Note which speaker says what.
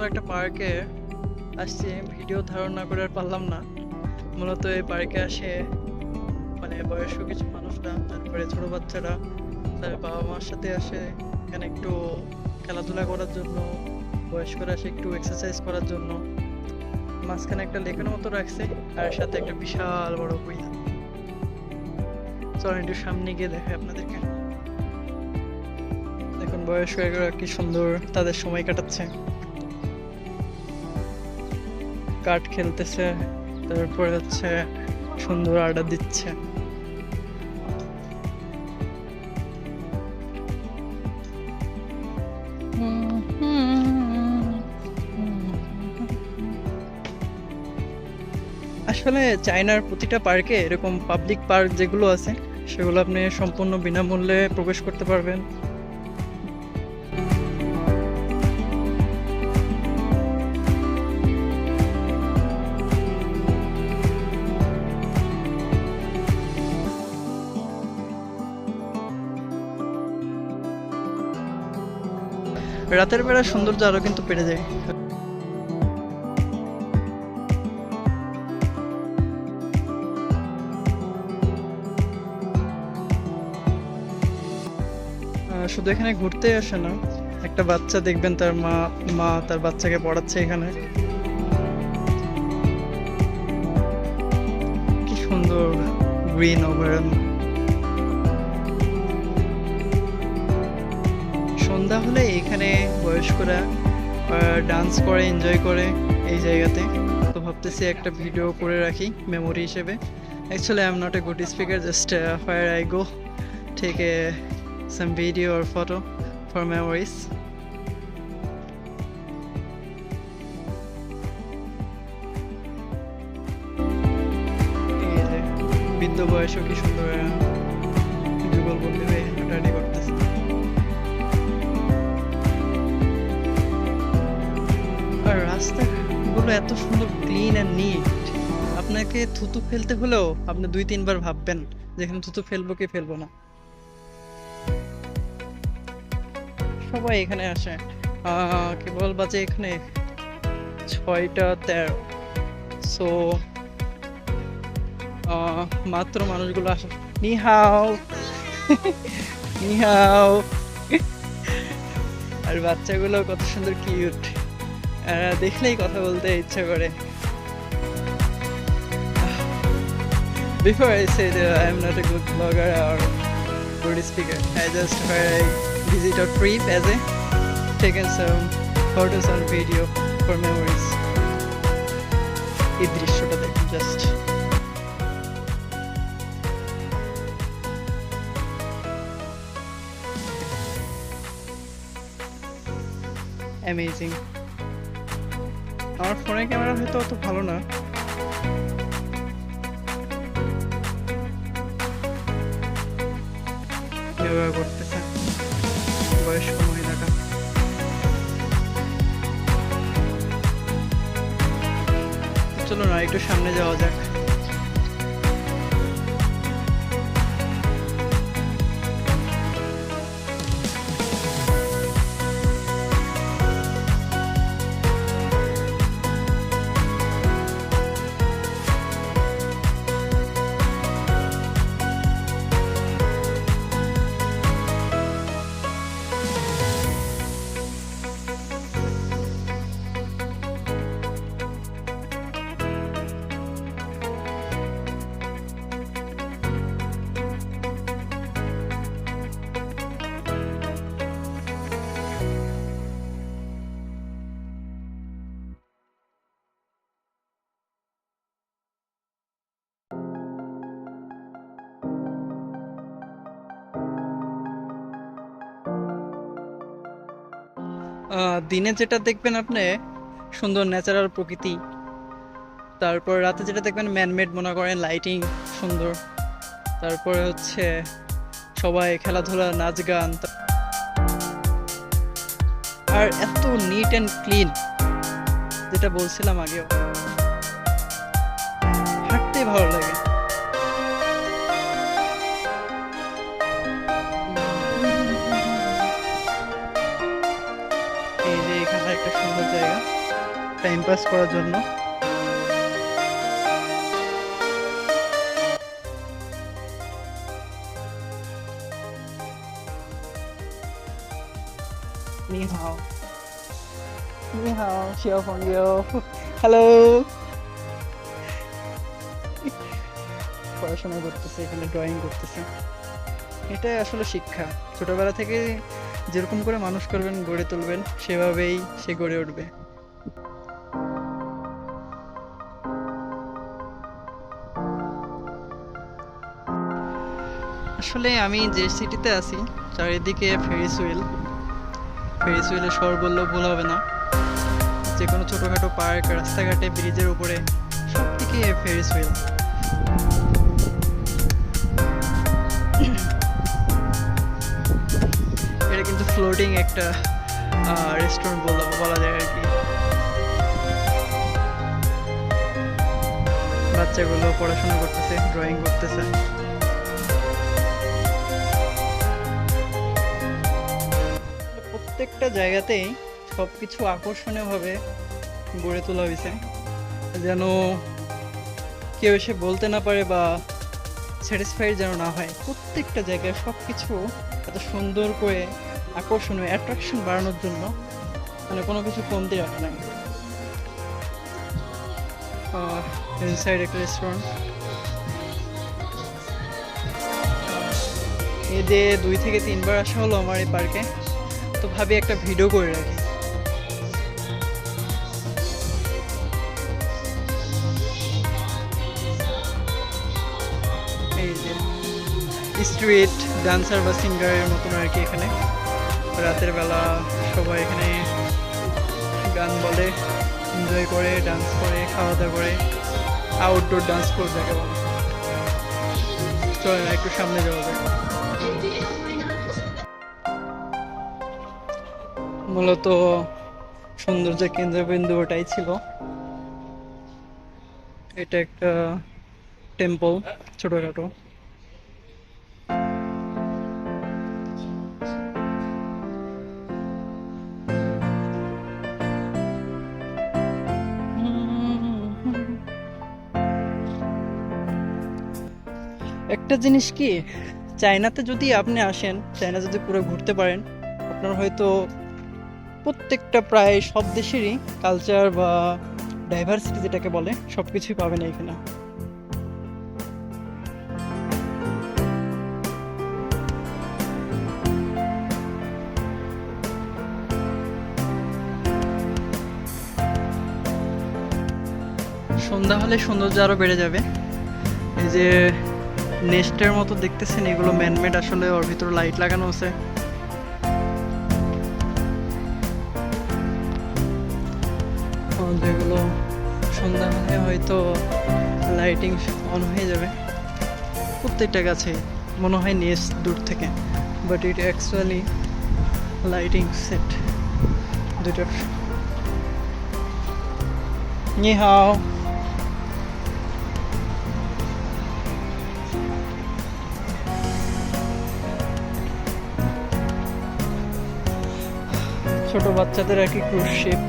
Speaker 1: সুন্দর একটা পার্কে আসছি ভিডিও ধারণ না করে আর পারলাম না। মূলত এই পার্কে আসে মানে বয়স্ক কিছু মানুষরা, তারপরে ছোট বাচ্চারা, তার বাবা মার সাথে আসে, এখানে একটু খেলাধুলা করার জন্য, বয়স্করা আসে একটু এক্সারসাইজ করার জন্য। মাঝখানে একটা লেকের মতো রাখছে, আর সাথে একটা বিশাল বড় বই চলেন একটু সামনে গিয়ে দেখাই আপনাদেরকে। দেখুন, বয়স্করা কি সুন্দর তাদের সময় কাটাচ্ছে। কাঠ খেলতেছে, তারপরে হচ্ছে সুন্দর আড্ডা দিচ্ছে। আসলে চায়নার প্রতিটা পার্কে এরকম পাবলিক পার্ক যেগুলো আছে, সেগুলো আপনি সম্পূর্ণ বিনামূল্যে প্রবেশ করতে পারবেন। রাতের বেলা সৌন্দর্য আরও কিন্তু বেড়ে যায়। শুধু এখানে ঘুরতে আসে না, একটা বাচ্চা দেখবেন তার মা মা তার বাচ্চাকে পড়াচ্ছে এখানে। কি সুন্দর গ্রিন অভয়ারণ্য সন্ধ্যা হলে এখানে বয়স্করা ডান্স করে এনজয় করে এই জায়গাতে। তো ভাবতেছি একটা ভিডিও করে রাখি মেমোরি হিসেবে। Actually I am not a good speaker just fire I go take a some video photo for memories. বৃদ্ধ বয়সেও কি সুন্দর যুগলবন্দি হয়ে হাঁটাহাঁটি করতেছে রাস্তাগুলো এত সুন্দর ক্লিন অ্যান্ড নিট আপনাকে থুতু ফেলতে হলেও আপনি দুই তিনবার ভাববেন যেখানে থুতু ফেলব কি ফেলব না। সবাই এখানে আসে। কেবল বাজে এখানে ছয়টা তেরো। সো মাত্র মানুষগুলো আসে। নিহাও। নিহাও। আর বাচ্চাগুলো কত সুন্দর কিউট দেখলেই কথা বলতে ইচ্ছা করে Before I said uh, I'm not a good blogger or good speaker, I just I visit a trip as a taken some photos and video for memories. এই দৃশ্যটা দেখুন জাস্ট অ্যামেজিং আমার ফোনের ক্যামেরা হয়তো অত ভালো না। ব্যবহার করতেছে বয়স্ক মহিলাটা চলো না একটু সামনে যাওয়া যাক। দিনে যেটা দেখবেন আপনি, সুন্দর ন্যাচারাল প্রকৃতি। তারপর রাতে যেটা দেখবেন ম্যানমেড মনে করেন লাইটিং সুন্দর। তারপরে হচ্ছে সবাই খেলাধুলা নাচ গান আর এত নিট অ্যান্ড ক্লিন যেটা বলছিলাম আগেও। হাঁটতে ভালো লাগে। টাইম পাস করার জন্য你好，你好，小朋友，হ্যালো পড়াশোনা করতেছে এখানে ড্রয়িং করতেছে এটাই আসলে শিক্ষা ছোটবেলা থেকে যেরকম করে মানুষ করবেন গড়ে তুলবেন সেভাবেই সে গড়ে উঠবে আসলে আমি যে সিটিতে আছি, চারিদিকে ফেরিস হুইল ফেরিস হুইলের শহর বললেও ভুল হবে না। যে কোনো ছোটোখাটো পার্ক, রাস্তাঘাটে, ব্রিজের উপরে সব দিকে ফেরিস হুইল এটা কিন্তু ফ্লোটিং একটা রেস্টুরেন্ট বলা বলা যায় আর কি। বাচ্চাগুলো পড়াশোনা করতেছে ড্রয়িং করতেছে। প্রত্যেকটা জায়গাতেই সব কিছু আকর্ষণীয়ভাবে গড়ে তোলা হয়েছে। যেন কেউ এসে বলতে না পারে বা স্যাটিসফাইড যেন না হয়। প্রত্যেকটা জায়গায় সব কিছু এত সুন্দর করে আকর্ষণীয় অ্যাট্রাকশন বাড়ানোর জন্য মানে কোনো কিছু কমতি রাখে নাই ইনসাইড একটা রেস্টুরেন্ট যে দুই থেকে তিনবার আসা হলো আমার এই পার্কে তো ভাবি একটা ভিডিও করে রাখি। স্ট্রিট ডান্সার বা সিঙ্গারের মতন আর কি এখানে। রাতের বেলা সবাই এখানে গান বলে এনজয় করে ডান্স করে খাওয়া দাওয়া করে আউটডোর ডান্স ফ্লোর যাকে বলে চলে না, একটু সামনে যাওয়া যায় মূলত সৌন্দর্যের কেন্দ্রবিন্দু ওটাই ছিল। এটা একটা টেম্পল ছোটখাটো। একটা জিনিস কি, চায়নাতে যদি আপনি আসেন, চায়না যদি পুরো ঘুরতে পারেন, আপনার হয়তো প্রত্যেকটা প্রায় সব দেশেরই কালচার বা ডাইভার্সিটি যেটাকে বলে সব কিছুই পাবেন এখানে সন্ধ্যা হলে সৌন্দর্য আরও বেড়ে যাবে। এই যে নেস্টের মতো দেখতেছেন, এগুলো ম্যানমেড আসলে ওর ভিতরে লাইট লাগানো আছে। যেগুলো সন্ধ্যা হলে হয়তো লাইটিং অন হয়ে যাবে। প্রত্যেকটা গাছে মনে হয় নেস্ট দূর থেকে but it actually lighting set দুটো। নি হাও ছোট বাচ্চাদের আর কি ক্রুজ শিপ